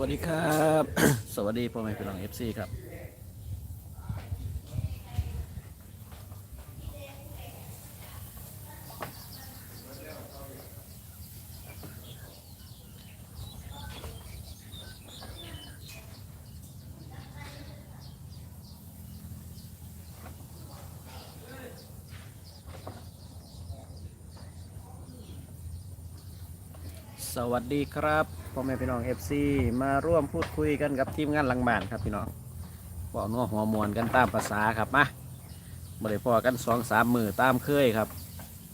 วัสดีครับ สวัสดีพ่อแม่พี่น้องเอฟซีครับ สวัสดีครับ พ่อแม่พี่น้องเอฟซีมาร่วมพูดคุยกันกับทีมงานหลังบ้านครับพี่น้องบอกนัวหัวมวนกันตามภาษาครับมาบ่ได้พอกันสองสามมือตามเคยครับ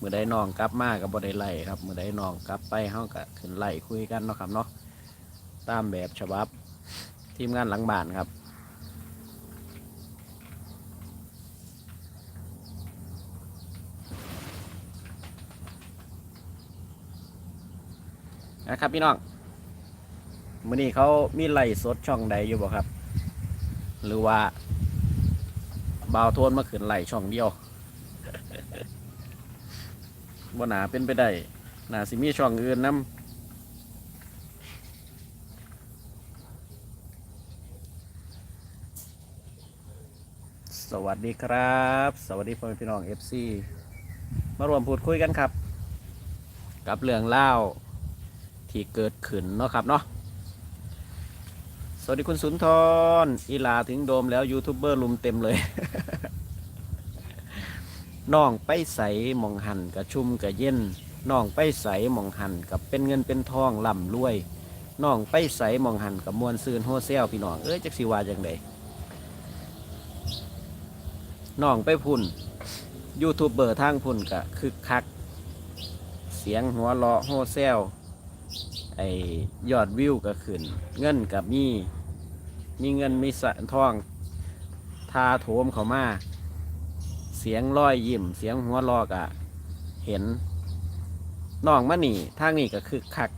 มือใดน้องกลับมากับบ่ได้ไล่ครับมือใดน้องกลับไปเฮาก็ขึ้นไล่คุยกันเนาะครับเนาะตามแบบฉบับทีมงานหลังบ้านครับนะครับพี่น้อง มื่อนี้เขามีไล่สดช่องใดอยู่บ่ครับ หรือว่าบ่าวโทนมาขึ้นไล่ช่องเดียวบ่หนาเป็นไปได้หนาสิมีช่องอื่นนํสวัสดีครับ สวัสดีพ่อแม่พี่น้อง FC มารวมพูดคุยกันครับ กับเรื่องเล่าที่เกิดขึ้นเนาะครับเนาะ สวัสดีคุณสุนทรอีลาถึงโดมแล้วยูทูบเบอร์ลุมเต็มเลย น้องไปใสหมองหันกับชุ่มกับเย็นน้องไปใสหมองหันกับเป็นเงินเป็นทองล่ำรวยน้องไปใสหมองหันกับมวลซืนโฮเซลพี่น้องเอ้ยจักสิว่าจังไดน้องไปพุ่นยูทูบเบอร์ทางพุ่นกะคึกคัก เสียงหัวเราะโฮเซล ไอยอดวิวก็ขึ้น เงินกับมีมีเงินมีสะทองทาโถมเขามา เสียงร้อยยิ้ม เสียงหัวลอกอะเห็นน้องมานี่ทางนี้ก็คือคัก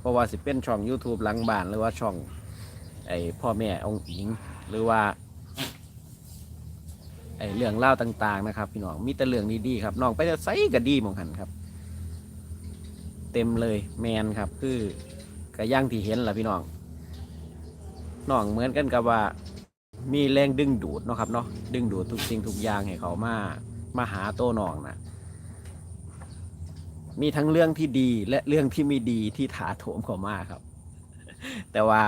เพราะว่าสิเป็นช่อง YouTube หลังบ้าน หรือว่าช่อง ไอพ่อแม่องค์หญิง หรือว่า ไอเรื่องเล่าต่าง ๆ นะครับ พี่น้องมีแต่เรื่องดีๆครับน้องไปจะใส่ก็ดีหมองหันครับ เต็มเลยแมนครับ คือกระย่างที่เห็นล่ะพี่น้องน้องเหมือนกันกับว่า มีแรงดึงดูดเนาะครับเนาะดึงดูดทุกสิ่งทุกอย่างให้เขามามาหาโตน้องนะมีทั้งเรื่องที่ดีและเรื่องที่ไม่ดีที่ถาโถมเขามาครับ แต่ว่า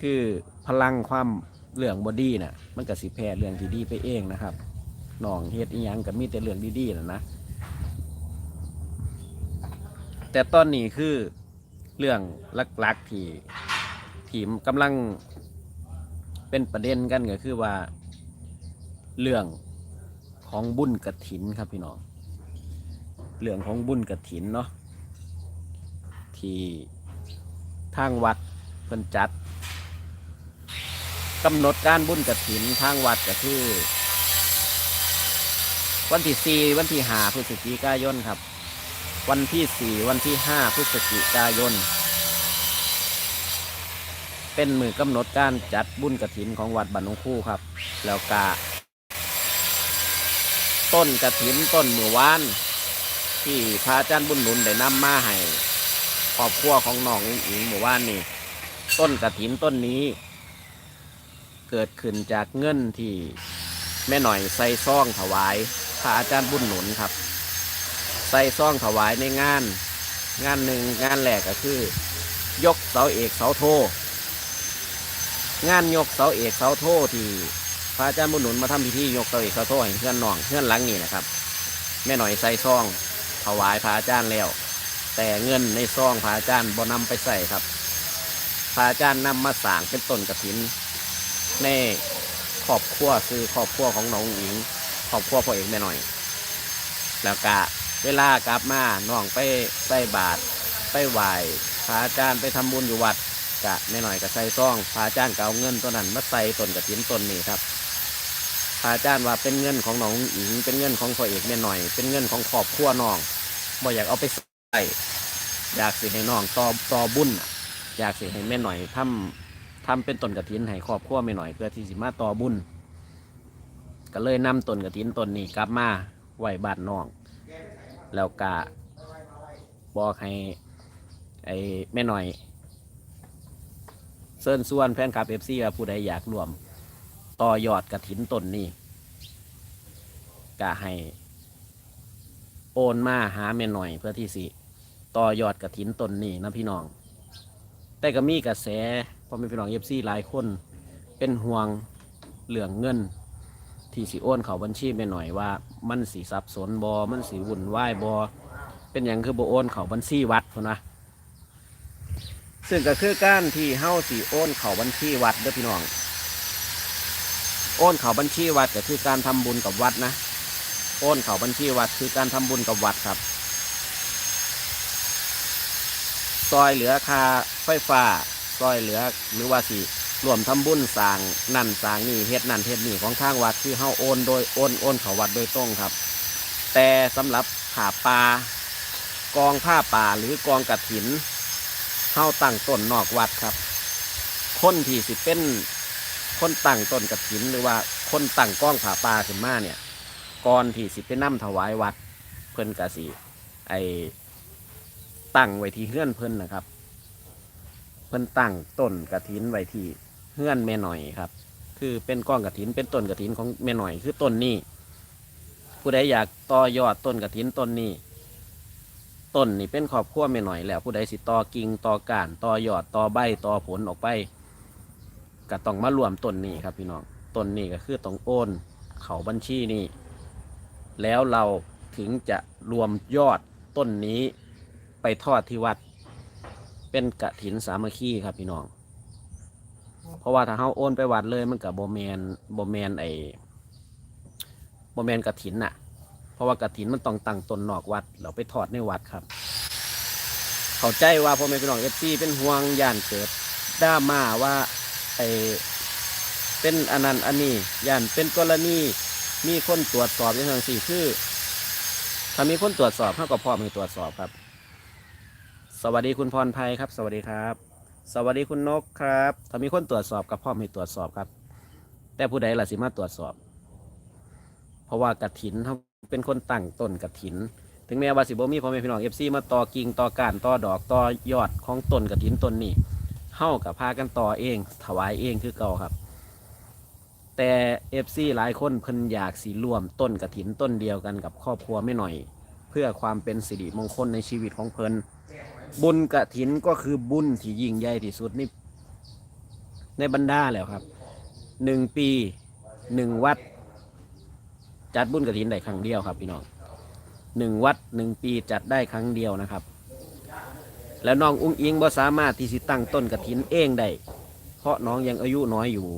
คือพลังความเรื่องบอดี้น่ะ มันก็สิแพ้เรื่องที่ดีไปเองนะครับน้องเฮ็ดอีหยังก็มีแต่เรื่องดีๆนะนะ แต่ตอนนี้คือเรื่องหลักๆที่ที่กำลังเป็นประเด็นกันก็คือว่า เรื่องของบุญกระถินครับพี่น้อง เรื่องของบุญกระถินเนาะที่ทางวัดเพิ่นจัดกำหนดการบุญกระถินทางวัดก็คือ วันที่สี่วันที่ห้าพฤศจิกายนครับ วันที่สี่วันที่ห้าพฤศจิกายน เป็นมือกำหนดการจัดบุญกระถินของวัดบ้านนองคู่ครับ แล้วกาต้นกระถินต้นมือวาน ที่พระอาจารย์บุญหนุนได้นำมาให้ครอบครัวของน้องอุ๋งอิงหมู่ว่านนี่ ต้นกระถินต้นนี้ เกิดขึ้นจากเงินที่แม่หน่อยใส่ซองถวายพระอาจารย์บุญหนุนครับ ใส่ซ่องถวายในงาน งานหนึ่งงานแรกก็คือ ยกเสาเอกเสาโท งานยกเสาเอกเสาโทที่พระอาจารย์บุญหนุนมาทำพิธียกเสาเอกเสาโทให้เพื่อนน้องเพื่อนหลังนี่นะครับแม่หน่อยใส่ซ่องถวายพระอาจารย์แล้ว แต่เงินในซ่องพระอาจารย์บ่นำไปใส่ครับพระอาจารย์นำมาสางเป็นต้นกระถินในครอบครัวคือครอบครัวของน้องหญิงครอบครัวพ่อเอกแม่หน่อย แล้วก็ เวลากลับมาน้องไปใส่บาตรไปไหว้พระอาจารย์ไปทำบุญอยู่วัดกะแม่หน่อยก็ใส่ซองพระอาจารย์ก็เอาเงินตัวนั้นมาใส่ต้นกระถินต้นนี้ครับพระอาจารย์ว่าเป็นเงินของน้องหญิงเป็นเงินของพ่อเอกแม่หน่อย เป็นเงินของครอบครัวน้องบ่อยากเอาไปใส่อยากสิให้น้องต่อต่อบุญอยากสิให้แม่หน่อยทำทำเป็นต้นกระถินให้ครอบครัวแม่หน่อยเพื่อที่สิมาต่อบุญก็เลยนำต้นกระถินต้นนี้กลับมาไหว้บ้านน้อง แล้วกะบอกให้ไอ้แม่หน่อยเชิญส่วนแฟนคลับเอฟซีว่าผู้ใดอยากรวม ต่อยอดกระถินตนนี้ก็ให้โอนมาหาแม่หน่อยเพื่อที่สิต่อยอดกระถินตนนี้นะพี่น้อง แต่ก็มีกระแสพอมีพี่น้องเอฟซีหลายคนเป็นห่วงเหลืองเงิน ที่สิโอนเขาบัญชีแม่หน่อยว่า มันสีสับสนบอมันสีวุ่นวายบอเป็นอย่างคือโบโอนเขาบัญชีวัดพนะซึ่งก็คือการที่เฮ้าสีโอนเขาบัญชีวัดเด้อพี่น้อง โอนเขาบัญชีวัดก็คือการทำบุญกับวัดนะ โอนเขาบัญชีวัดคือการทำบุญกับวัดครับ ซอยเหลือค่าไฟฟ้า ซอยเหลือหรือว่าสิ รวมทำบุญสร้างนั่นสร้างนี่เฮ็ดนั่นเฮ็ดนี่ของทางวัดคือเฮาโอนโดยโอนโอนเขาวัดโดยตรงครับ แต่สำหรับผ่าปลากองผ้าป่าหรือกองกระถินเฮาตั้งต้นนอกวัดครับ คนที่สิเป็นคนตั้งต้นกระถินหรือว่าคนตั้งกองผ่าป่าขึ้นมาเนี่ยก่อนที่สิไปนํถวายวัดเพิ่นกะสิไอตั้งไว้ที่เฮื่อนเพิ่นนะครับ เพิ่นตั้งต้นกระถินไว้ที่ เฮื่อนแม่หน่อยครับ คือเป็นก้องกระถินเป็นต้นกระถินของแม่หน่อยคือต้นนี้ผู้ใดอยากต่อยอดต้นกระถินต้นนี้ต้นนี่เป็นครอบครัวแม่หน่อยแล้ว ผู้ใดสิต่อกิ่งต่อกานต่อยอดต่อใบต่อผลออกไปก็ต้องมารวมต้นนี้ครับพี่น้องต้นนี้ก็คือต้องโอนเขาบัญชีนี้แล้วเราถึงจะรวมยอดต้นนี้ไปทอดที่วัด เป็นกระถินสามัคคีครับพี่น้อง เพราะว่าถ้าเขาโอนไปวัดเลยมันกับโบแมนโบแมนไอโบแมนกระถินน่ะ เพราะว่ากระถินมันต้องตั้งตนนอกวัดเราไปทอดในวัดครับ เข้าใจว่าพ่อแม่พี่น้องเอฟซีเป็นห่วงย่านเกิดดรามาว่าไอเป็นอันนั้นอันนี้ย่านเป็นกรณีมีคนตรวจสอบอย่างทั้งสี่คือถ้ามีคนตรวจสอบเขาก็พร้อมให้ตรวจสอบครับ สวัสดีคุณพรภัยครับ สวัสดีครับ สวัสดีคุณนกครับถ้ามีคนตรวจสอบก็พร้อมให้ตรวจสอบครับ แต่ผู้ใดล่ะสิมาตรวจสอบ เพราะว่ากระถินเขาเป็นคนตั้งต้นกระถิน ถึงแม้ว่าสิบ่มีพ่อแม่พี่น้องเอฟซีมาต่อกิ่งต่อกานต่อดอกต่อยอดของต้นกระถินต้นนี้เฮากับพากันต่อเอง ถวายเองคือเก่าครับ แต่เอฟซีหลายคนเพิ่นอยากสีร่วมต้นกระถินต้นเดียวกันกับครอบครัวไม่หน่อย เพื่อความเป็นสิริมงคลในชีวิตของเพิ่น บุญกระถินก็คือบุญที่ยิ่งใหญ่ที่สุดนี่ในบรรดาแล้วครับหนึ่งปีหนึ่งวัด จัดบุญกระถินได้ครั้งเดียวครับ พี่น้องหนึ่งวัดหนึ่งปีจัดได้ครั้งเดียวนะครับ แล้วน้องอุ้งอิงบ่สามารถที่สิตั้งต้นกระถินเองได้เพราะน้องยังอายุน้อยอยู่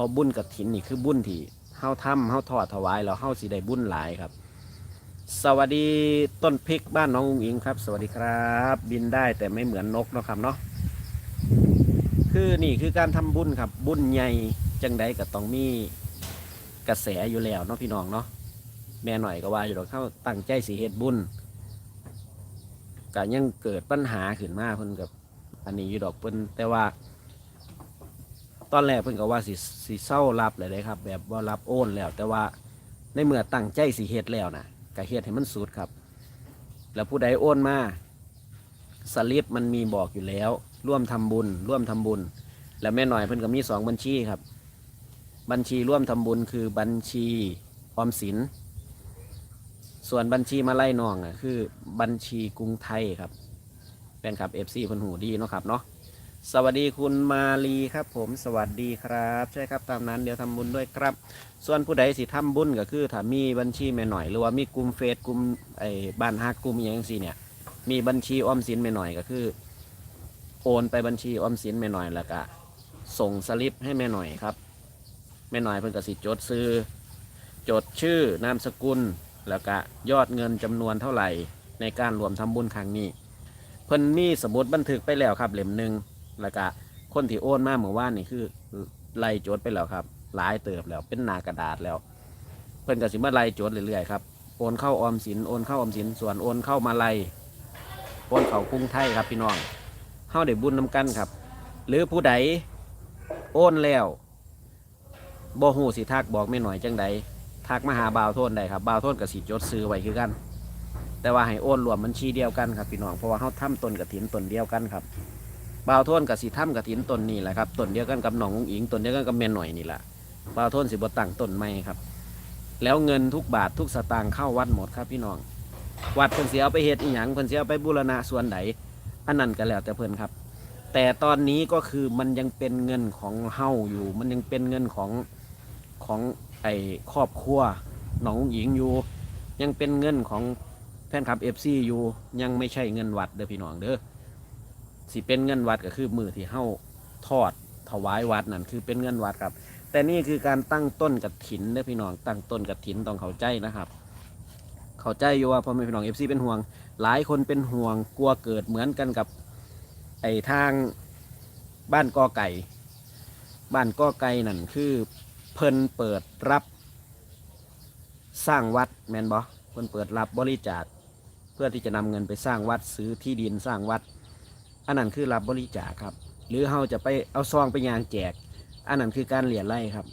พราะบุญกระถินนี่คือบุญที่เฮาทำเฮาทอดถวายแล้วเฮาสิได้บุญหลายครับ สวัสดีต้นพริกบ้านน้องอุ้งอิงครับ สวัสดีครับ บินได้แต่ไม่เหมือนนกเนาะครับเนาะคือนี่คือการทำบุญครับ บุญใหญ่จังใดก็ต้องมีกระแสอยู่แล้วเนาะพี่น้องเนาะแม่หน่อยก็ว่าอยู่ดอกเข้าตั้งใจสีเฮ็ดบุญก็ยังเกิดปัญหาขึ้นมาเพิ่นกับอันนี้อยู่ดอกเพิ่นแต่ว่า ตอนแรกเพิ่นก็ว่าสิสิเศร้ารับเลยเลยครับ แบบว่ารับโอนแล้ว แต่ว่าในเมื่อตั้งใจสิเฮ็ดแล้วนะ ก็เฮ็ดให้มันสุดครับ แล้วผู้ใดโอนมาสลิปมันมีบอกอยู่แล้ว ร่วมทำบุญ ร่วมทำบุญ แล้วแม่หน่อยเพิ่นก็มีสองบัญชีครับ บัญชีร่วมทำบุญคือบัญชีออมสิน ส่วนบัญชีมาไล่นองอะคือบัญชีกรุงไทยครับเป็นครับเอฟซีเพิ่นหูดีเนาะครับเนาะ สวัสดีคุณมาลีครับ ผมสวัสดีครับ ใช่ครับตามนั้นเดี๋ยวทำบุญด้วยครับ ส่วนผู้ใดสิทำบุญก็คือถ้ามีบัญชีแม่หน่อย หรือว่ามีกลุ่มเฟซกลุ่มไอ้บ้านฮักกลุ่มอย่างสี่เนี่ย มีบัญชีออมสินแม่หน่อยก็คือ โอนไปบัญชีออมสินแม่หน่อยแล้วก็ส่งสลิปให้แม่หน่อยครับแม่หน่อยเพิ่นก็สิจดซื้อจดชื่อนามสกุลแล้วก็ยอดเงินจำนวนเท่าไหร่ในการรวมทำบุญครั้งนี้ เพิ่นมีสมุดบันทึกไปแล้วครับเล่มหนึ่ง แล้วก็คนที่โอนมาเมื่อวานนี่คือไล่โจทย์ไปแล้วครับ หลายเติบแล้วเป็นหนากระดาษแล้ว เพิ่นก็สิมาไล่โจทย์เรื่อยๆครับโอนเข้าออมสินโอนเข้าออมสินส่วนโอนเข้ามาไล่โอนเข้ากรุงไทยครับพี่น้องเฮาได้บุญนำกันครับ หรือผู้ใดโอนแล้วบ่ฮู้สิทักบอกไม่หน่อยจังใดทักมาหาบ่าวโทนได้ครับบ่าวโทนกับสิจดซื้อไว้คือกัน แต่ว่าให้โอนรวมบัญชีเดียวกันครับพี่น้องเพราะว่าเฮาทำต้นกระถินต้นเดียวกันครับ บ่าวโทนกับสีถ้ำกับถินต้นนี่แหละครับต้นเดียวกันกับหนองอุ้งอิงต้นเดียวกันกับแม่หน่อยนี่แหละบ่าวโทนสิบตังต้นไม้ครับ แล้วเงินทุกบาททุกสตางค์เข้าวัดหมดครับพี่น้อง วัดเพิ่นเสียเอาไปเฮ็ดอีหยังเพิ่นเสียเอาไปบูรณะส่วนใดอันนั้นก็แล้วแต่เพิ่นครับ แต่ตอนนี้ก็คือมันยังเป็นเงินของเฮาอยู่ มันยังเป็นเงินของของไอ้ครอบครัวหนองหญิงอยู่ ยังเป็นเงินของแฟนคลับเอฟซีอยู่ยังไม่ใช่เงินวัดเด้อพี่น้องเด้อ สิเป็นเงินวัดก็คือมือที่เฮาทอดถวายวัดนั่นคือเป็นเงินวัดครับ แต่นี่คือการตั้งต้นกับถินเด้อพี่น้องตั้งต้นกับถินต้องเข้าใจนะครับ เข้าใจอยู่ว่าพ่อแม่พี่น้องเอฟซีเป็นห่วง หลายคนเป็นห่วงกลัวเกิดเหมือนกันกับไอ้ทางบ้านกอไก่ บ้านกอไก่นั่นคือเพิ่นเปิดรับ สร้างวัดแมนบอเพิ่นเปิดรับบริจาคเพื่อที่จะนำเงินไปสร้างวัดซื้อที่ดินสร้างวัด อันนั้นคือรับบริจาคครับ หรือเราจะไปเอาซองไปยางแจก อันนั้นคือการเหรียญไล่ครับ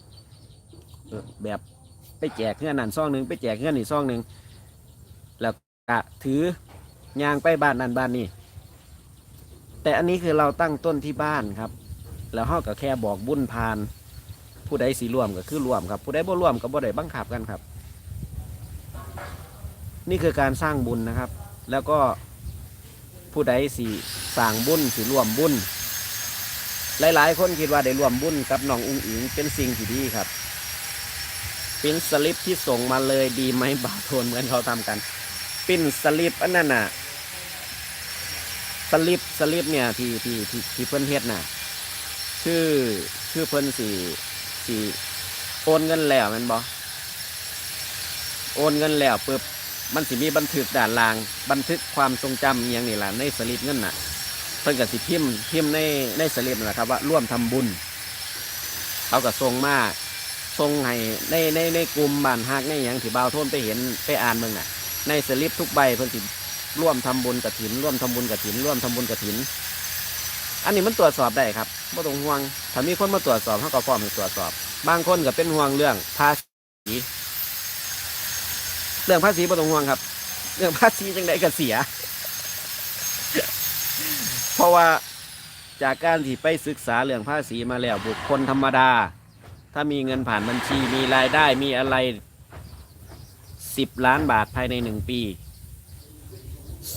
แบบไปแจกเงื่อนนั่นซองหนึ่งไปแจกเงื่อนนี่ซองหนึ่งแล้วก็ถือยางไปบ้านนั่นบ้านนี่แต่อันนี้คือเราตั้งต้นที่บ้านครับ แล้วเราก็แค่บอกบุญพาน ผู้ใดสีร่วมก็คือร่วมครับ ผู้ใดบ่ร่วมก็บ่ได้บังคับกันครับ นี่คือการสร้างบุญนะครับ แล้วก็ ผู้ใดสีสร้างบุญสีร่วมบุญหลาย ๆ คนคิดว่าได้ร่วมบุญกับน้องอุ้งอิงเป็นสิ่งที่ดีครับปิ้นสลิปที่ส่งมาเลยดีไหมบ่าวโทนเหมือนเขาทำกันปิ้นสลิปอันนั้นน่ะสลิปสลิปเนี่ยที่ที่ที่ที่เพิ่นเฮ็ดน่ะคือคือเพิ่นสี่สี่โอนเงินแล้วมันบอโอนเงินแล้วปึ๊บ มันสิมีบันทึกด่านลาง บันทึกความทรงจำอหย่างนี่แหละในสลิปเงินน่ะ เพิ่นกับสิพิมพ์พิมพ์ในในสลิปนั่นแหละครับว่าร่วมทำบุญเขาก็ส่งมาส่งให้ในในในกลุ่มบ้านฮักในอย่างที่บ่าวโทนไปเห็นไปอ่านเมืองน่ะ ในสลิปทุกใบเพิ่นสิร่วมทำบุญกระถิน ร่วมทำบุญกระถิน ร่วมทำบุญกระถิน อันนี้มันตรวจสอบได้ครับไม่ต้องห่วงถ้ามีคนมาตรวจสอบเขาก็พร้อมให้ตรวจสอบ บางคนก็เป็นห่วงเรื่องภาษี เรื่องภาษีไม่ต้องห่วงครับ เรื่องภาษีจังไดก็เสีย เพราะว่าจากการที่ไปศึกษาเรื่องภาษีมาแล้วบุคคลธรรมดา ถ้ามีเงินผ่านบัญชีมีรายได้มีอะไรสิบล้านบาทภายในหนึ่งปี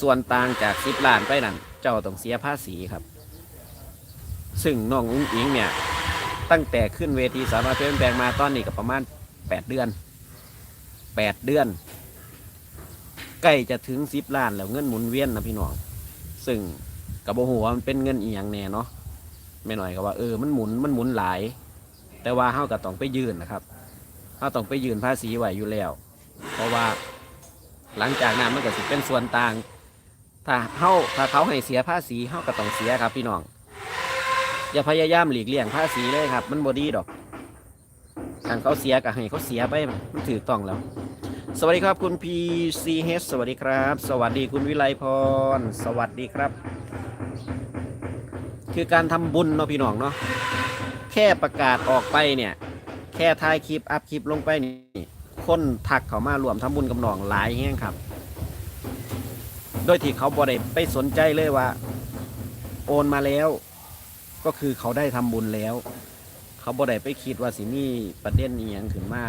ส่วนต่างจากสิบล้านไปนั่นเจ้าต้องเสียภาษีครับ ซึ่งน้องอุ้งอิงเนี่ย ตั้งแต่ขึ้นเวทีสาวน้อยเพชรแปลงมาตอนนี้ก็ประมาณแปดเดือนแปดเดือน ใกล้จะถึงสิบล้านแล้วเงินหมุนเวียนนะพี่น้อง ซึ่งกับโบหัวมันเป็นเงินอีหยังแน่เนาะไม่หน่อยก็ว่าเออมันหมุนมันหมุนหลาย แต่ว่าเฮาก็ต้องไปยืนนะครับเฮาต้องไปยืนภาษีไหวอยู่แล้ว เพราะว่าหลังจากนั้นมันก็สิเป็นส่วนต่าง ถ้าเฮาถ้าเขาให้เสียภาษีเฮาก็ต้องเสียครับ พี่น้อง อย่าพยายามหลีกเลี่ยงภาษีเลยครับ มันบอดีดอกทางเขาเสียก็ให้เขาเสียไปมันถือต้องแล้ว สวัสดีครับคุณ PCH สวัสดีครับ สวัสดีคุณวิไลพร สวัสดีครับ คือการทำบุญเนาะพี่น้องเนาะ แค่ประกาศออกไปเนี่ย แค่ถ่ายคลิป อัพคลิปลงไปนี่ คนทักเขามารวมทำบุญกับน้องหลายแห้งครับ โดยที่เขาบ่ได้ไปสนใจเลยว่า โอนมาแล้ว ก็คือเขาได้ทำบุญแล้ว เขาบ่ได้ไปคิดว่าสิมีประเด็นนี้ยังขึ้นมา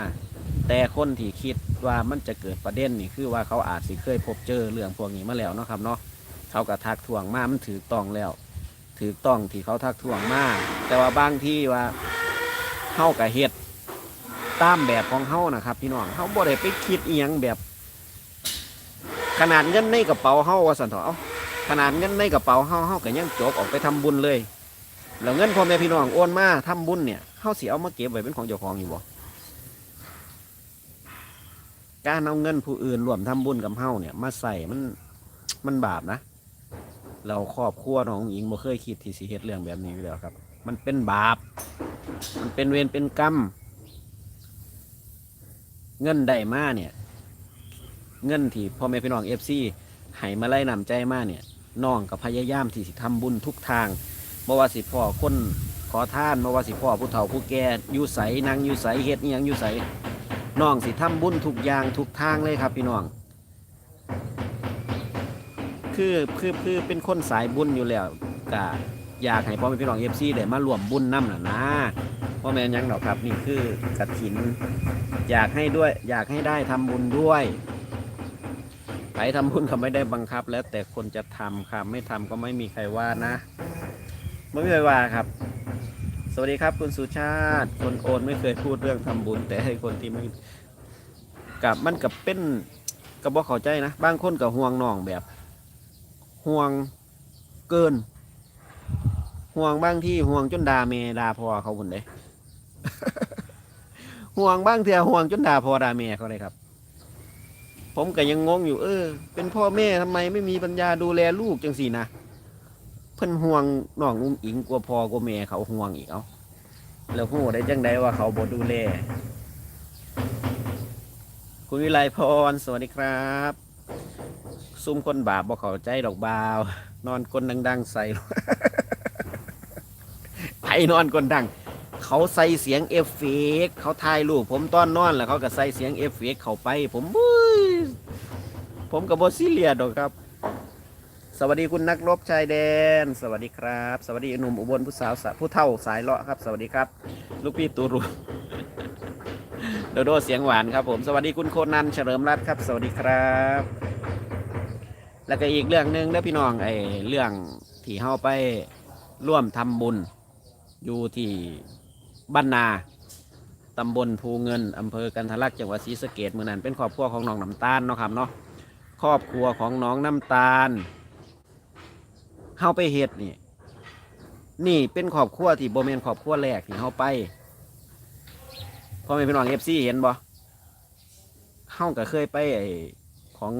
แต่คนที่คิดว่ามันจะเกิดประเด็นนี่คือว่าเขาอาจสิเคยพบเจอเรื่องพวกนี้มาแล้วเนาะครับเนาะเขาก็ทักทวงมามันถือต้องแล้วถือต้องที่เขาทักทวงมาแต่ว่าบางที่ว่าเข้ากับเฮ็ดตามแบบของเขานะครับ พี่น้องเขาบ่ได้ไปคิดเอียงแบบ ขนาดเงินในกระเป๋าเขาว่าสันเถอะเอาขนาดเงินในกระเป๋าเขาเขาก็ยังจกออกไปทำบุญเลย แล้วเงินพ่อแม่พี่น้องโอนมาทำบุญเนี่ยเขาเสิเอามาเก็บไว้เป็นของเจ้าของอยู่บ่ การเอาเงินผู้อื่นรวมทำบุญกับเฮาเนี่ย มาใส่มันมันบาปนะ เราครอบครัวน้องหญิงบ่เคยคิดที่สิเฮ็ดเรื่องแบบนี้อยู่แล้วครับ มันเป็นบาป มันเป็นเวรเป็นกรรม เงินได้มาเนี่ย เงินที่พ่อแม่พี่น้องเอฟซีให้มาไล่นำใจมาเนี่ยน้องกับพยายามที่สิทำบุญทุกทางบ่ว่าสิพ่อคนขอท่านบ่ว่าสิพ่อผู้เฒ่าผู้แก่อยู่ใสนางอยู่ใสเฮ็ดอิหยังอยู่ใส น้องสิทำบุญทุกอย่างทุกทางเลยครับพี่น้อง คือคือคือเป็นคนสายบุญอยู่แล้วกะอยากให้พ่อแม่พี่น้องเอฟซีได้มารวมบุญน้ำน่ะนะพ่อแม่ยังดอกครับนี่คือกระถิน อยากให้ด้วย อยากให้ได้ทำบุญด้วยไปทำบุญเขาไม่ได้บังคับ แล้วแต่คนจะทำครับไม่ทำก็ไม่มีใครว่านะไม่มีใครว่าครับ วัสดีครับ คุณสุชาติ คนโอนไม่เคยพูดเรื่องทำบุญ แต่ให้คนที่ไม่กับมันกับเป็นกับบอกเข้าใจนะบางคนกับห่วงน้องแบบ ห่วงเกิน ห่วงบางที่ห่วงจนดาเมดาพอเขาคนเด้ห่วงบ้างเถอะห่วงจนดาพอดาเมเขาเลยครับ ผมก็ยังงงอยู่ เออ เป็นพ่อแม่ทำไมไม่มีปัญญาดูแลลูกจังสี่นะ เพิ่นห่วงน้องอุ้งอิงกลัวพอกลัวแม่เขาห่วงอีกเอาแล้วหูได้จังใดว่าเขาบ่ดูแลคุณวิไลพรสวัสดีครับ ซุ่มคนบาปบ่เข้าใจดอกบาว นอนกลนดัง ๆ ใส่ไปนอนกลดัง เขาใส่เสียงเอฟเฟกเขาถ่ายรูปผมตอนนอนแล้วเขาก็ใส่เสียงเอฟเฟกเข้าไป ผมบุ้ยผมกับบซีเรียดอกครับ สวัสดีคุณนักรบชายแดน สวัสดีครับ สวัสดีหนุ่มอุบลผู้สาวผู้เท่าสายเลาะครับ สวัสดีครับ ลูกพี่ตูรูโดโดเสียงหวานครับ ผมสวัสดีคุณโคนันเฉลิมรัตน์ครับ สวัสดีครับ แล้วก็อีกเรื่องหนึ่งนะพี่น้องไอ้เรื่องที่เฮาไปร่วมทำบุญ อยู่ที่บ้านนาตำบลภูเงินอำเภอกันทะลักจังหวัดศรีสะเกดเมื่อนั้นเป็นครอบครัวของน้องน้ำตาลเนาะครับเนาะครอบครัวของน้องน้ำตาล เฮาไปเฮ็ดนี่ นี่เป็นครอบครัวที่โบเมนครอบครัวแรกที่เฮาไปพ่อแม่พี่น้องเอฟซีเห็นบ่เฮาก็เคยไปไอของ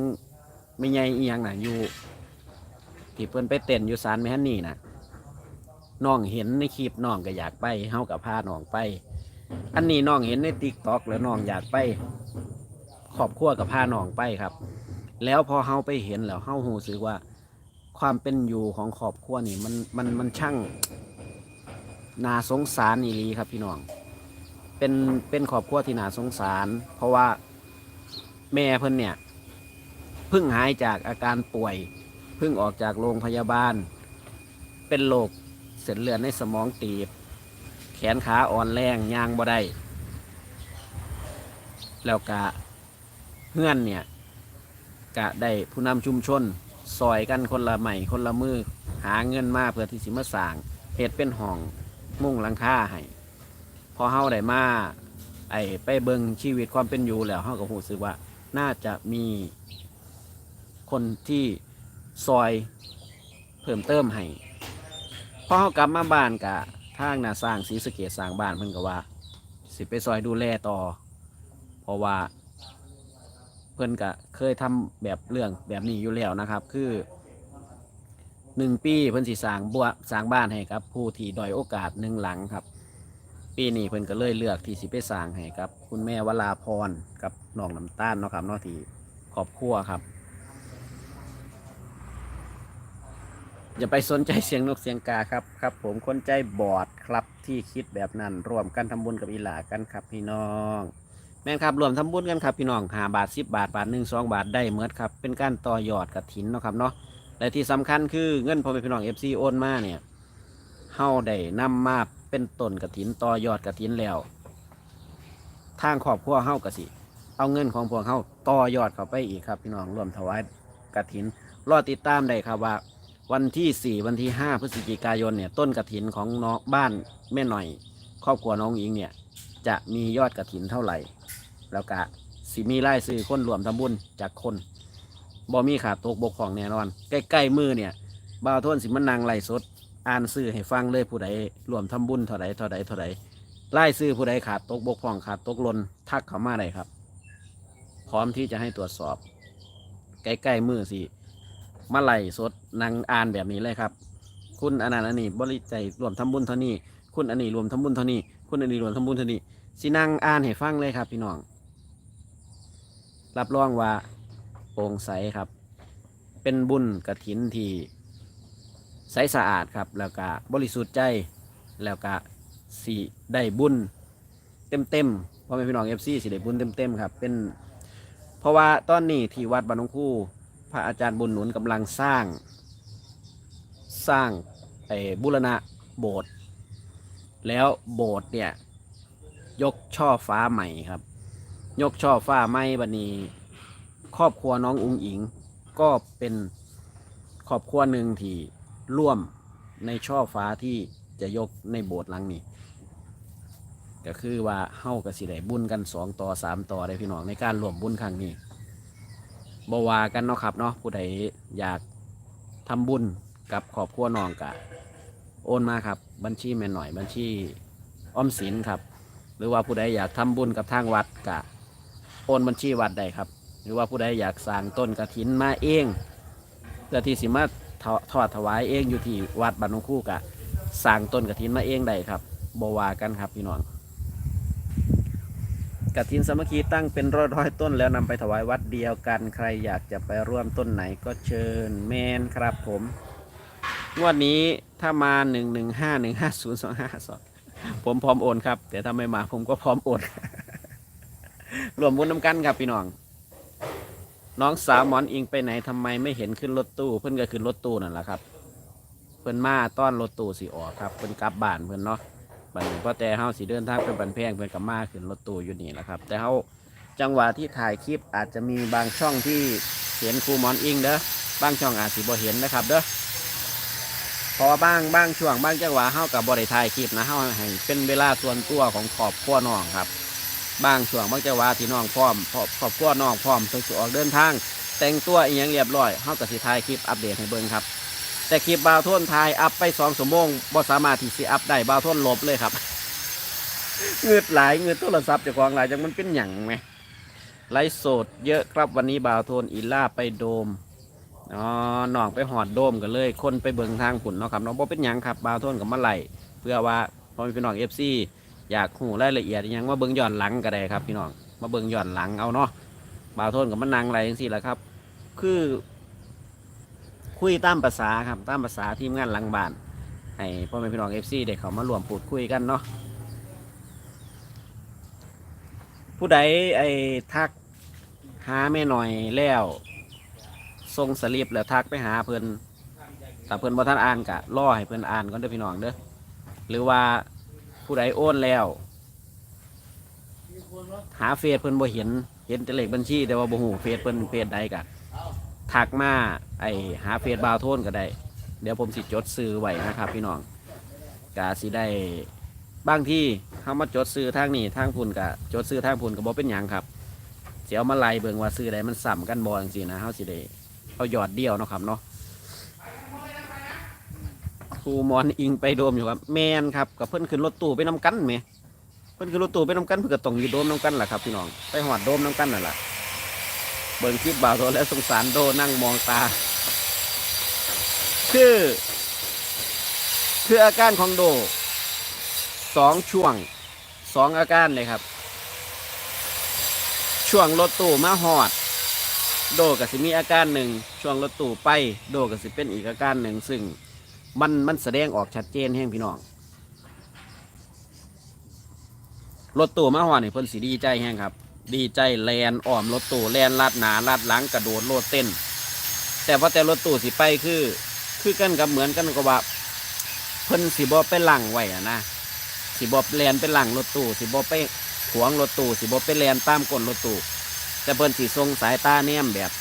ไม่ใหญ่อีหยังน่ะอยู่ที่เพิ่นไปเต้นอยู่ศาลแม่ฮันนี่น่ะน้องเห็นในคลิปน้องก็อยากไปเฮากับพาน้องไป อันนี้น้องเห็นในติ๊กต็อกแล้วน้องอยากไปครอบครัวกับพาน้องไปครับ แล้วพอเฮาไปเห็นแล้วเฮาหูสึกว่า ความเป็นอยู่ของครอบครัวนี่มันมันมันช่างน่าสงสารอีหลีครับพี่น้อง เป็นเป็นครอบครัวที่น่าสงสาร เพราะว่าแม่เพิ่นเนี่ยเพิ่งหายจากอาการป่วยเพิ่งออกจากโรงพยาบาล เป็นโรคเส้นเลือดในสมองตีบ แขนขาอ่อนแรงย่างบ่ได้แล้วกะเฮือนเนี่ยกะได้ผู้นำชุมชน ซอยกันคนละใหม่คนละมือ หาเงินมาเพื่อที่สิมาสร้างเฮ็ดเป็นห้องมุ่งหลังคาให้พอเฮาได้มาไอ้ไปเบิงชีวิตความเป็นอยู่แล้วเฮาก็รู้สึกว่า น่าจะมีคนที่ซอยเพิ่มเติมให้พอเขากลับมาบ้านกะทางน่ะสร้างสีสเกตสร้างบ้านเพิ่นก็ว่า สิไปซอยดูแลต่อ เพราะว่า พิ่นก็เคยทำแบบเรื่องแบบนี้อยู่แล้วนะครับ คือหนึ่งปีเพิ่นสิสร้างบัวสร้างบ้านให้กับ ผู้ที่ด้อยโอกาสหนึ่งหลังครับ ปีนี้เพิ่นก็เลยเลือกที่สิไปสร้างให้กับ คุณแม่วราพรกับน้องน้ำตาลเนาะครับนาะที่ครอบครัวครับอย่าไปสนใจเสียงนกเสียงกาครับครับ ผมคนใจบอดครับที่คิดแบบนั้นร่วมกันทำบุญกับอีหลากันครับพี่น้อง แม่นครับรวมทำบุญกันครับพี่น้องหาบาทสิบบาทบาทหนึ่งสองบาทได้เมื่อครับเป็นการต่อยอดกับถินเนาะครับเนาะและที่สำคัญคือเงินพอแม่พี่น้องเอฟซีโอนมาเนี่ยเฮาได้นำมาเป็นต้นกระถินต่อยอดกระถินแล้ว ทางครอบครัวเฮากะสิ เอาเงินของพวกเฮาต่อยอดเข้าไปอีกครับ พี่น้องรวมถวายกระถินรอติดตามได้ครับว่า วันที่4วันที่5พฤศจิกายนเนี่ยต้นกระถินของน้องบ้านแม่หน่อย ครอบครัวน้องอิงเนี่ยจะมียอดกระถินเท่าไหร่ แล้วก็สิมีรายซื้อคนรวมทำบุญจากคนบ่มีขาดตกบกของแน่นอน ใกล้ๆมือเนี่ยบ่าวโทนสิมันนางไล่สด อ่านซื้อให้ฟังเลยผู้ใดรวมทำบุญเท่าใดเท่าใดเท่าใดไล่ซื้อผู้ใดขาดตกบกพร่องขาดตกหลนทักเขามาได้ครับ พร้อมที่จะให้ตรวจสอบ ใกล้ๆมือสิมาไล่สดนางอ่านแบบนี้เลยครับ คุณอันนั้นอันนี้บริใจยรวมทำบุญเท่านี้ คุณอันนี้รวมทำบุญเท่านี้ คุณอันนี้รวมทำบุญเท่านี้สินางอ่านให้ฟังเลยครับพี่น้อง รับรองว่าโปร่งใสครับ เป็นบุญกระถินที่ใสสะอาดครับ แล้วก็บริสุทธิ์ใจแล้วก็สีได้บุญเต็มเต็มๆเพราะไม่พี่น้องเอฟซีสิได้บุญเต็มเต็มๆครับ เป็น เพราะว่าตอนนี้ที่วัดบานนงคู่ พระอาจารย์บุญหนุนกำลังสร้าง สร้างไอ้บุรณะโบสถ์แล้วโบสถ์เนี่ย ยกช่อฟ้าใหม่ครับ ยกช่อฟ้าใหม่บันนี้ครอบครัวน้องอุงอิง ก็เป็นครอบครัวหนึ่งที่ร่วมในช่อฟ้าที่จะยกในโบสถ์หลังนี้ ก็คือว่าเฮ้ากับสิได้บุญกันสองต่อสามต่อได้พี่น้องในการรวมบุญครั้งนี้บวากันเนาะครับเนาะผู้ใดอยากทำบุญกับครอบครัวน้องกะโอนมาครับ บัญชีแม่หน่อยบัญชีอ้อมสินครับ หรือว่าผู้ใดอยากทำบุญกับทางวัดกะ โอนบัญชีวัดได้ครับ หรือว่าผู้ใดอยากสร้างต้นกระถินมาเองเพื่อที่สิมาทอทอดถวายเองอยู่ที่วัดบ้านหนองคู่กะสร้างต้นกระถินมาเองได้ครับบวากันครับพี่น้องกฐินสามัคคีตั้งเป็นร้อยร้อยต้นแล้วนำไปถวายวัดเดียวกันใครอยากจะไปร่วมต้นไหนก็เชิญแมนครับผมงวดนี้ถ้ามาหนึ่งหนึ่งห้าหนึ่งห้าศูนย์สองห้าสองผมพร้อมโอนครับแต่ถ้าไม่มาผมก็พร้อมโอน รวมบุญน้ำกันครับพี่น้อง น้องสาวหมอนอิงไปไหนทำไมไม่เห็นขึ้นรถตู้ เพื่อนก็ขึ้นรถตู้นั่นแหละครับ เพื่อนมาต้อนรถตู้สิออกครับเพื่อนกลับบ้านเพื่อนเนาะบัดนี้พอแต่เฮาสิเดินทางไปบันแพงเพิ่อนกับมาขึ้นรถตู้อยู่นี่แหละครับ แต่เฮาจังหวะที่ถ่ายคลิปอาจจะมีบางช่องที่เห็นครูหมอนอิงเด้อบางช่องอาจสิบ่เห็นนะครับเด้อเพอบ้างบางช่วงบางจังหวะเฮากับบ่ได้ถ่ายคลิปนะเฮาให้เป็นเวลาส่วนตัวของครอบครัวน้องครับ บางช่วงบางจังหวะที่น้องพร้อมครอบครอบครัวน้องพร้อมเพิ่นสิออกเดินทาง แต่งตัวอีหยังเรียบร้อยเฮาก็สิถ่ายคลิปอัปเดตให้เบิ่งครับ แต่คลิปบาวโทนถ่ายอัพไป2ชั่วโมงบ่สามารถที่สิอัพได้บาวโทนลบเลยครับเงือดหลายเงือดโทรศัพท์เจ้าของหลายจังมันเป็นหยังไหมไลฟ์สดเยอะครับวันนี้บ่าวโทนอีล่าไปโดมอ๋อน้องไปหอดโดมกันเลย คนไปเบิงทางผุนเนาะครับน้องบ่เป็นหยังครับบ่าวโทนกับมาไล่เพื่อว่าพอมีพี่น้องเอฟซี อยากหูรายละเอียดยังมาเบิงย้อนหลังก็ได้ครับพี่น้องมาเบิงย้อนหลังเอาเนาะบ่าวโทนกับมันนางอะไรจังซี่แหละครับ คือ คุยตามภาษาครับตามภาษาทีมงานหลังบ้านให้พ่อแม่พี่น้องเอฟซีได้เขามารวมพูดคุยกันเนาะผู้ใดไอ้ทักหาแม่หน่อยแล้วส่งสลิปแล้วทักไปหาเพิ่อนถ้าเพิ่อนบ่ทันอ่านกะรอให้เพิ่อนอ่านก่อนเด้อพี่น้องเด้อหรือว่า ผู้ใดโอนแล้ว หาเฟซเพิ่นบ่เห็น เห็นแต่เลขบัญชี แต่ว่าบ่ฮู้เฟซเพิ่นเฟซใดกะทักมาไอ้หาเฟซบาวโทนก็ได้ เดี๋ยวผมสิจดซื้อไว้นะครับ พี่น้องกะสิได้บางที่เขามาจดซื้อทางนี้ทางพุ่นกะจดซื้อทางพุ่นกับ่เป็นหยังครับเสียวมาไล่เบิ่งว่าซื้อใดมันสัมกันบ่จังซี่นะเฮาสิได้เอายอดเดียวเนาะครับเนาะ ครูมอนอิงไปโดมอยู่ครับแมนครับกับเพิ่อนขึ้นรถตู้ไปนํกันแหมเพิ่อนขึ้นรถตู้ไปนํกันเพิ่นก็ต้องอยู่โดมนํกันแหละครับพี่น้องไปหอดโดมนํกันนั่นแหละเบิ่งคลิปบ่าวโทแล้วสงสารโดนั่งมองตา คือคืออาการของโดสองช่วงสองอาการเลยครับ ช่วงรถตู้มาหอด โดกับสิมีอาการหนึ่งช่วงรถตู้ไป โดกับสิเป็นอีกอาการหนึ่งซึ่ง มันมันแสดงออกชัดเจนแห้งพี่น้องรถตู้มาหอนี่เพิ่นสิดีใจแห้งครับ ดีใจแลนอ้อมรถตู้แลนลาดหนาลาดหลังกระโดดโลดเต้น แต่ว่าแต่รถตู้สิไปคือ คือกันกับเหมือนกันกับว่าเพิ่นสิบ่ไปหลังไว้อะนะสิบอแลนเป็นหลังรถตู้สิบอไปขวงรถตู้สิบอไปแลนตามก้นรถตู้แต่เพิ่นสีทรงสายตาแนมแบบ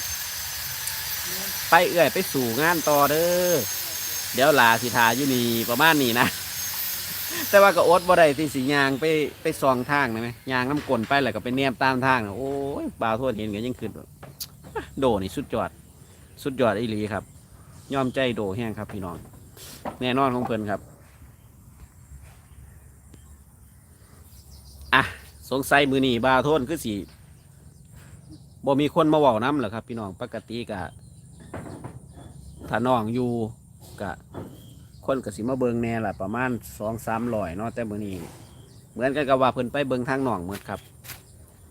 ไปเอื่อยไปสู่งานต่อเด้อ เดี๋ยวลาสิทาอยู่นี่ประมาณนี้นะ แต่ว่าก็อดบ่ได้ที่สียางไปไปซองทางนะไหมยางน้ำกลนไปแล้วก็ไปแนมตามทางนะโอ้ยบ่าวโทษเห็นกันยังขึ้นแบบโดนี่สุดยอด สุดยอดอีหลีครับ ยอมใจโดแห้งครับพี่น้อง แน่นอนของเพิ่นครับอะสงสัยมือนีบาโทนคือสีบ่มีคนมาเว้าน้ำเหรอครับ พี่น้องปกติกะถ้าน้องอยู่ กะคนกะสิมาเบิงแน่ละประมาณสองสามร้อยเนาะแต่มือนี้เหมือนกันกับว่าเพิ่นไปเบิงทางหนองเหมดครับ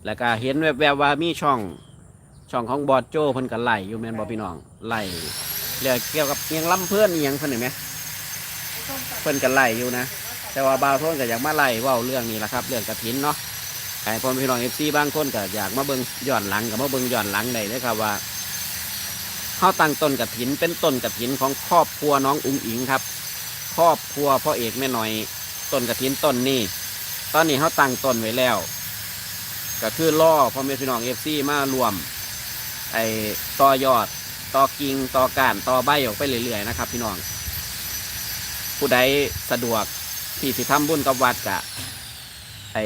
แล้วก็เห็นแวบๆว่ามีช่องช่องของบอดโจเพิ่นก็ไหลอยู่แมนบ่พี่น้องไหลเรื่องเกี่ยวกับเอียงล้ำเพื่อนเอียงเพิ่นเห็นไหมเพิ่นก็ไหลอยู่นะแต่ว่าบาวโทนก็อยากมาไล่เว่าเรื่องนี้แหละครับ เรื่องกระถินเนาะใครพอพี่น้องเอฟซีบางคนก็อยากมาเบิงย้อนหลังกับมาเบิงย้อนหลังได้เลยครับว่า เขาตั้งต้นกระถินเป็นต้นกระถินของครอบครัวน้องอุ๋งอิงครับ ครอบครัวพ่อเอกแม่หน่อยต้นกระถินต้นนี้ตอนนี้เขาตั้งต้นไว้แล้ว ก็คือล่อพ่อแม่พี่น้องเอฟซีมารวม ไอ้ต่อยอดต่อกิ่งต่อกานต่อใบออกไปเรื่อยๆนะครับ พี่น้อง ผู้ใดสะดวกที่สิทำบุญกับวัดกะไอ้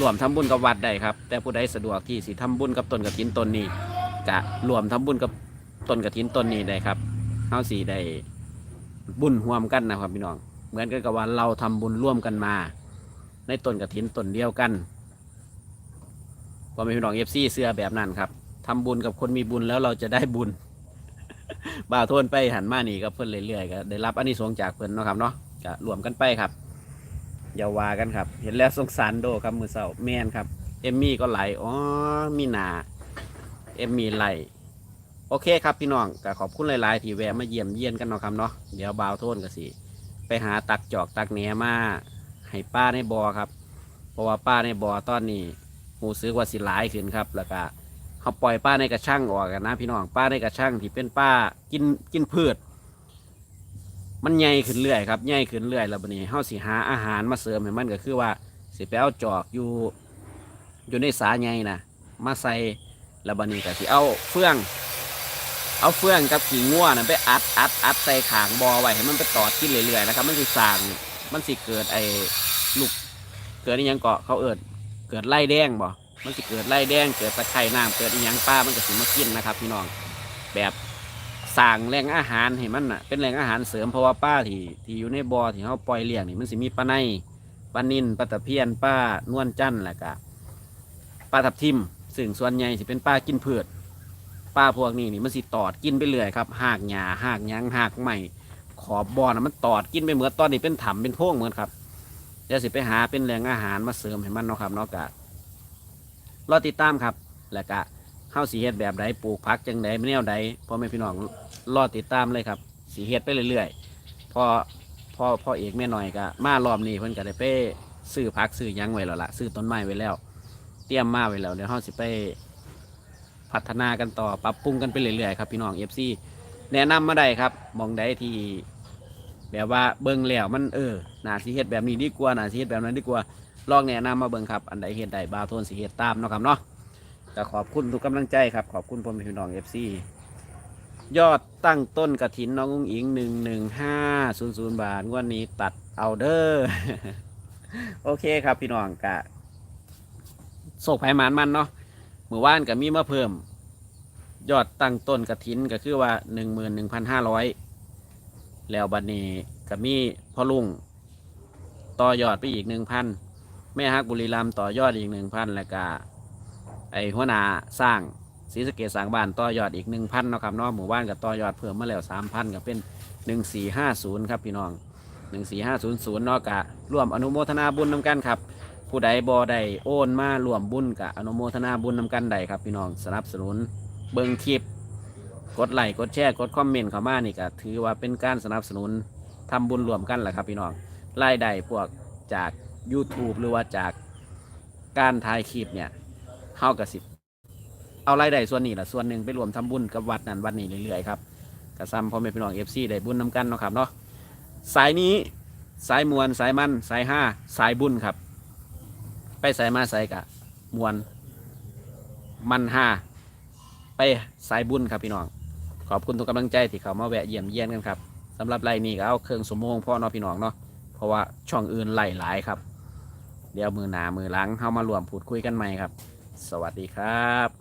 รวมทำบุญกับวัดได้ครับ แต่ผู้ใดสะดวกที่สิทำบุญกับต้นกระถินต้นนี้กะรวมทำบุญกับ ต้นกระถินต้นนี้ได้ครับเฮาสีได้บุญร่วมกันนะครับพี่น้อง เหมือนกันกับว่าเราทำบุญร่วมกันมา ในต้นกระถินต้นเดียวกันพ่อแม่พี่น้องเอฟซีเสื้อแบบนั้นครับทำบุญกับคนมีบุญแล้วเราจะได้บุญบ่าวโทนไปหันมานี่ก็เพิ่นเรื่อยๆก็ได้รับอันนี้สงจากเพิ่นเนาะครับเนาะก็รวมกันไปครับอย่าวากันครับ เห็นแล้วสงสารโดครับมือเศร้าแมนครับ เอมมี่ก็ไหลอ๋อมีหนา เอมมี่ไหล โอเคครับพี่น้องก็ขอบคุณหลาย ๆ ที่แวะมาเยี่ยมเยียนกันเนาะครับเนาะเดี๋ยวบ่าวโทนก็สิ ไปหาตักจอกตักแหนมาให้ป้าในบอครับ เพราะว่าป้าในบอตอนนี้หูซื้อว่าสิหลายขึ้นครับ แล้วก็เขาปล่อยป้าในกระช่างออกกันนะ พี่น้องป้าในกระช่างที่เป็นป้ากินกินพืช มันใหญ่ขึ้นเรื่อยครับใหญ่ขึ้นเรื่อยแล้วบัดนี้เฮาสิหาอาหารมาเสริมให้มันก็คือว่าสิไปเอาจอกอยู่อยู่ในสาใหญ่นะมาใส่แล้วบัดนี้ก็สิเอาเฟือง เอาเฟืองกับกิ่งง่วนไปอัดอัดอัดใส่ขางบอไว้ให้มันไปตอดกินเรื่อยๆนะครับ มันสิสร้าง มันสิเกิดไอ้ลูก เกิดอีหยังเกาะเขาเอิดเกิดไล่แดงบ่ มันสิเกิดไล่แดง เกิดตะไคร่น้ำเกิดอีหยังป้ามันก็สิมากินนะครับ พี่น้อง แบบสร้างแหล่งอาหารให้มันน่ะ เป็นแหล่งอาหารเสริมเพราะว่าป้าที่ที่อยู่ในบ่อที่เขาปล่อยเลี้ยงนี่มันสิมีปลาในปลานินปลาตะเพียนป้านวลจันทร์แล้วก็ปลาทับทิมซึ่งส่วนใหญ่สิเป็นปลากินพืช ปลาพวกนี้นี่มันสิตอดกินไปเรื่อยครับหากหญ้าหากยังหากใหม่ขอบบอนะมันตอดกินไปเหมือนตอนนี้เป็นถ้ำเป็นโพรงเหมือนครับเดี๋ยวสิไปหาเป็นแหล่งอาหารมาเสริมให้มันเนาะครับเนากะรอติดตามครับ แล้วก็ข้าวสีเฮ็ดแบบใดปลูกพักจังใดแนวใดพ่อแม่พี่น้องรอติดตามเลยครับสีเฮ็ดไปเรื่อยๆพอพอพ่อเอกแม่หน่อยก็มารอบนี้เพิ่นก็ได้ไปซื้อพักซื้อยังไว้แล้วละซื้อต้นไม้ไว้แล้ว เตรียมมาไว้แล้วเดี๋ยวเราสิไป พัฒนากันต่อปรับปรุงกันไปเรื่อยๆครับพี่น้องเอฟซีแนะนำมาได้ครับมองใดที่แบบว่าเบิ่งแล้วมันเออหนาสีเฮ็ดแบบนี้ดีกว่าหนาสีเฮ็ดแบบนั้นดีกว่าลองแนะนำมาเบิ่งครับ อันใดเฮ็ดได้บาโทนสีเฮ็ดตามเนาะครับเนาะก็ขอบคุณทุกกำลังใจครับ ขอบคุณพ่อแม่พี่น้องเอฟซียอดตั้งต้นกระถินน้องอุ้งอิงหนึ่งหนึ่งห้าศูนย์ศูนย์บาทวดนี้ตัดเอาเด้อโอเคครับพี่น้องกะโศกไผ่หมานมันเนาะ มื่อวานก็มีมาเพิ่ม ยอดตั้งต้นกระถินก็คือว่าหนึ่งหมื่นหนึ่งพันห้าร้อยแล้วบัดนี้ก็มีพ่อลุงต่อยอดไปอีกหนึ่งพันแม่ฮักบุรีรัมต่อยอดอีกหนึ่งพันแล้วก็ไอหัวหน้าสร้างศรีสะเกดสร้างบ้านต่อยอดอีกหนึ่งพันเนาะครับเนาะหมู่บ้านก็ต่อยอดเพิ่มมาแล้วสามพันก็เป็นหนึ่งสี่ห้าศูนย์ครับพี่น้องหนึ่งสี่ห้าศูนย์ศูนย์เนาะกะร่วมอนุโมทนาบุญนำกันครับ ผู้ใดบ่ได้โอนมารวมบุญกับอนุโมทนาบุญนำกันใดครับพี่น้องสนับสนุนเบิ่งคลิป กดไลค์กดแชร์กดคอมเมนต์เข้ามานี่ก็ถือว่าเป็นการสนับสนุนทำบุญรวมกันแหละครับพี่น้องรายได้พวกจาก YouTube หรือว่าจากการถ่ายคลิปเนี่ยเฮากับสิบเอารายได้ส่วนนี้แหละส่วนหนึ่งไปรวมทำบุญกับวัดนั้นวัดนี้เรื่อยๆครับกระซ้ำพ่อแม่พี่น้อง FC ได้บุญนำกันเนาะครับเนาะสายนี้สายมวลสายมันสายห้าสายบุญครับ ไปใส่มาใส่กะมวน มันหาไปสายบุญครับพี่น้อง ขอบคุณทุกกำลังใจที่เขามาแวะเยี่ยมเยียนกันครับสำหรับไล่นี้ก็เอาเครื่องสมงพ่อเนาะพี่น้องเนาะเพราะว่าช่องอื่นไล่หลายครับ เดี๋ยวมือหนามือหลังเข้ามารวมพูดคุยกันใหม่ครับ สวัสดีครับ